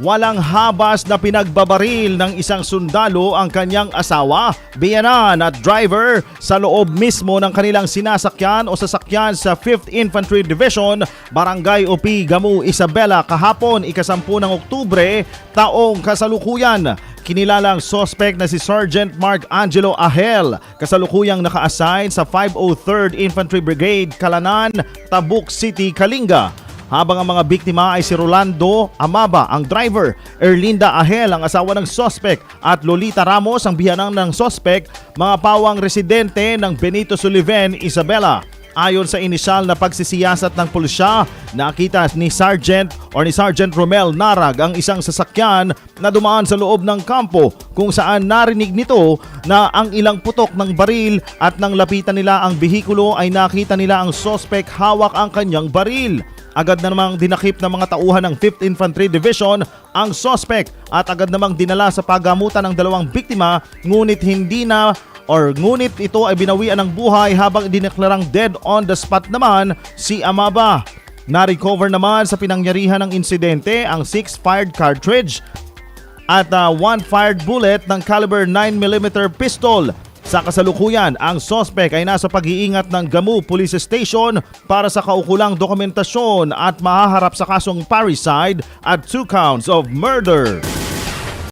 Walang habas na pinagbabaril ng isang sundalo ang kanyang asawa, biyanan at driver sa loob mismo ng kanilang sinasakyan o sasakyan sa 5th Infantry Division, Barangay Upi, Gamu, Isabela kahapon ikasampu ng Oktubre, taong kasalukuyan. Kinilalang suspect na si Sergeant Mark Angelo Ahel, kasalukuyang naka-assign sa 503rd Infantry Brigade, Kalanan, Tabuk City, Kalinga. Habang ang mga biktima ay si Rolando Amaba, ang driver, Erlinda Ahel, ang asawa ng suspect, at Lolita Ramos, ang biyanang ng suspect, mga pawang residente ng Benito Sullivan, Isabela. Ayon sa inisyal na pagsisiyasat ng pulisya, nakita ni Sergeant or ni Sergeant Romel Narag ang isang sasakyan na dumaan sa loob ng kampo kung saan narinig nito na ang ilang putok ng baril at nang lapitan nila ang behikulo ay nakita nila ang suspect hawak ang kanyang baril. Agad na namang dinakip ng mga tauhan ng 5th Infantry Division ang suspect at agad namang dinala sa pagamutan ng dalawang biktima ngunit hindi na or ngunit ito ay binawian ng buhay habang dineklarang dead on the spot naman si Amaba. Na-recover naman sa pinangyarihan ng insidente ang 6 fired cartridge at 1 fired bullet ng caliber 9mm pistol. Sa kasalukuyan, ang suspect ay nasa pag-iingat ng Gamu Police Station para sa kaukulang dokumentasyon at mahaharap sa kasong parricide at 2 counts of murder.